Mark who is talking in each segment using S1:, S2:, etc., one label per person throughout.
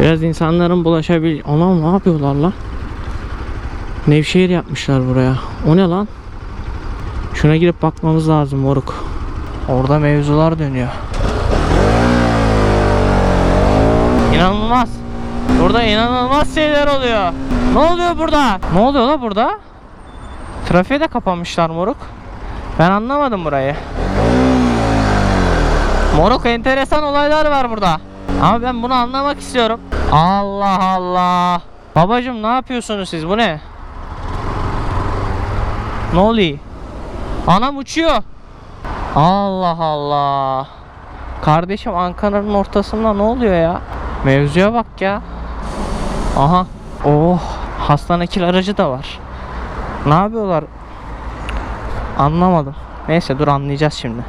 S1: Biraz insanların bulaşabil... Anam ne yapıyorlar lan? Nevşehir yapmışlar buraya. O ne lan? Şuna girip bakmamız lazım moruk. Orada mevzular dönüyor. İnanılmaz. Burada inanılmaz şeyler oluyor. Ne oluyor burada? Ne oluyor la burada? Trafiğe de kapamışlar moruk. Ben anlamadım burayı. Moruk enteresan olaylar var burada. Ama ben bunu anlamak istiyorum. Allah Allah. Babacım ne yapıyorsunuz siz? Bu ne? Ne oluyor? Anam uçuyor. Allah Allah. Kardeşim Ankara'nın ortasında ne oluyor ya? Mevzuya bak ya. Aha. Oh. Hastanekil aracı da var. Ne yapıyorlar? Anlamadım. Neyse dur anlayacağız şimdi.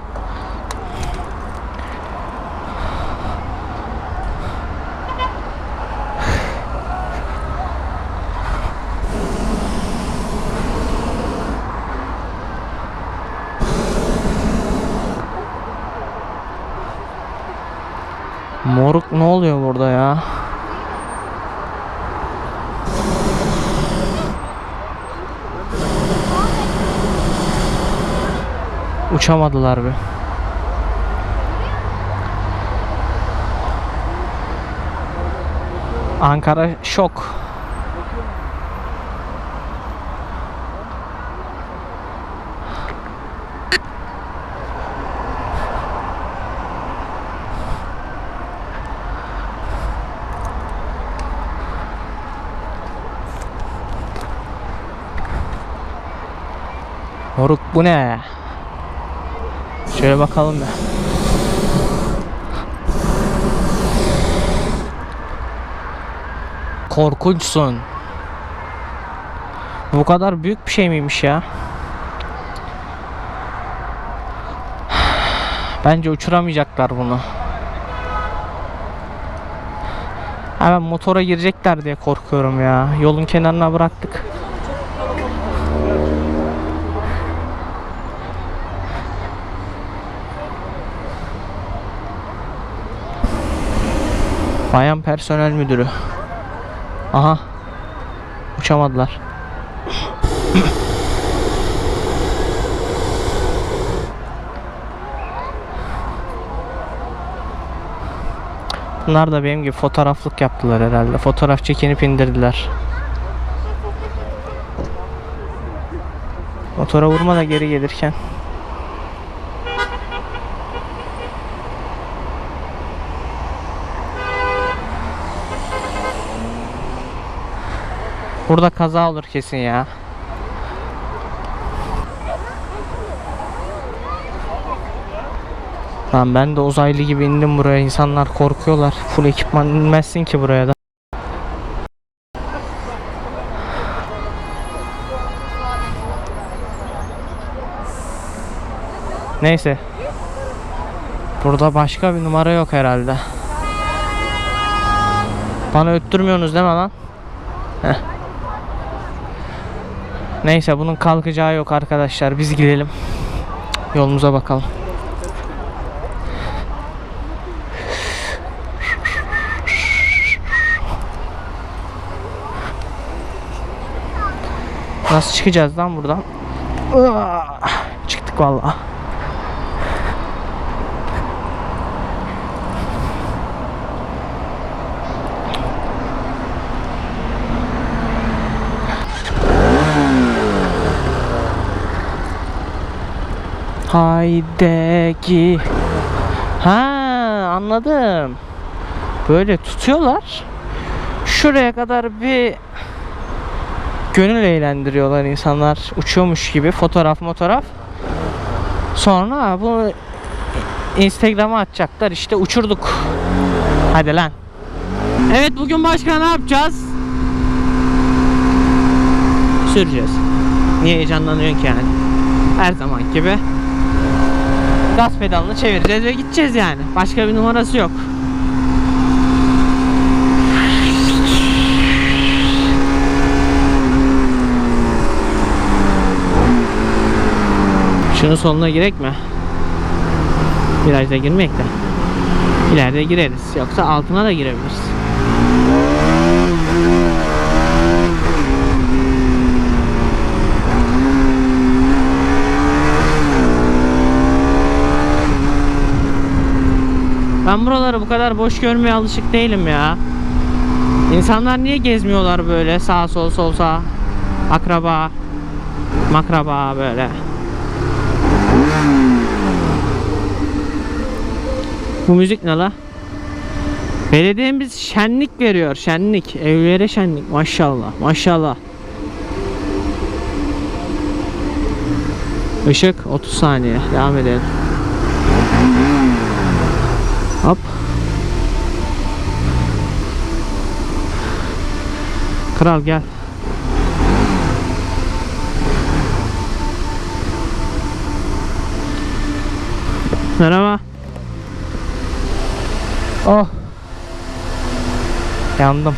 S1: Moruk ne oluyor burada ya? Uçamadılar be. Ankara şok. Moruk bu ne? Şöyle bakalım bir. Korkunçsun. Bu kadar büyük bir şey miymiş ya? Bence uçuramayacaklar bunu. Hemen motora girecekler diye korkuyorum ya. Yolun kenarına bıraktık. Bayan personel müdürü. Aha. Uçamadılar. Bunlar da benim gibi fotoğraflık yaptılar herhalde. Fotoğraf çekinip indirdiler. Motora vurma da geri gelirken. Burada kaza olur kesin ya. Lan ben de uzaylı gibi indim buraya. İnsanlar korkuyorlar. Full ekipman inmezsin ki buraya da. Neyse. Burada başka bir numara yok herhalde. Bana öttürmüyorsunuz değil mi lan? Heh. Neyse bunun kalkacağı yok arkadaşlar. Biz gidelim. Yolumuza bakalım. Nasıl çıkacağız lan buradan? Çıktık vallahi. Haydeki. Ha anladım. Böyle tutuyorlar. Şuraya kadar bir gönül eğlendiriyorlar insanlar uçuyormuş gibi fotoğraf fotoğraf. Sonra bunu Instagram'a atacaklar işte uçurduk. Hadi lan. Evet bugün başka ne yapacağız? Süreceğiz. Niye heyecanlanıyorsun ki yani? Her zaman gibi gaz pedalını çevireceğiz ve gideceğiz yani. Başka bir numarası yok. Şunun sonuna girek mi? Virajda girmek de. İleride gireriz. Yoksa altına da girebiliriz. Ben buraları bu kadar boş görmeye alışık değilim ya. İnsanlar niye gezmiyorlar böyle sağ sol sol sağ? Akraba, makraba böyle. Bu müzik ne la? Belediyemiz şenlik veriyor. Şenlik. Evlere şenlik. Maşallah. Maşallah. Işık 30 saniye. Devam edelim. Hop. Kral gel. Merhaba. Oh. Yandım.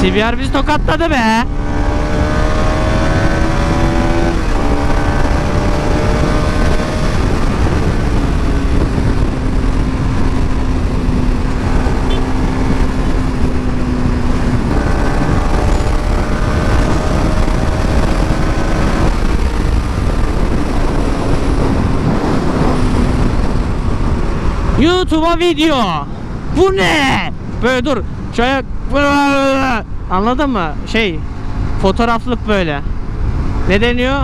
S1: CBR bizi tokatladı be. YouTube'a video. Bu ne? Böyle dur. Şöyle anladın mı? Şey fotoğraflık böyle. Ne deniyor?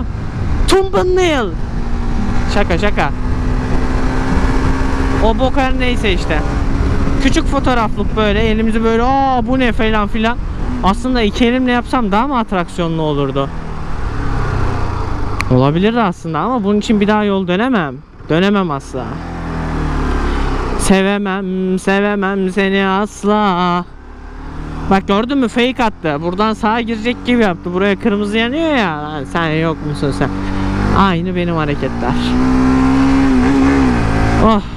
S1: Thumbnail. Şaka şaka. O bok her neyse işte. Küçük fotoğraflık böyle elimizi böyle aa bu ne falan filan. Aslında iki elimle yapsam daha mı atraksiyonlu olurdu? Olabilirdi aslında ama bunun için bir daha yol dönemem. Dönemem asla. Sevemem, sevemem seni asla. Bak gördün mü fake attı. Buradan sağa girecek gibi yaptı. Buraya kırmızı yanıyor ya. Lan sen yok musun sen? Aynı benim hareketler. Oh.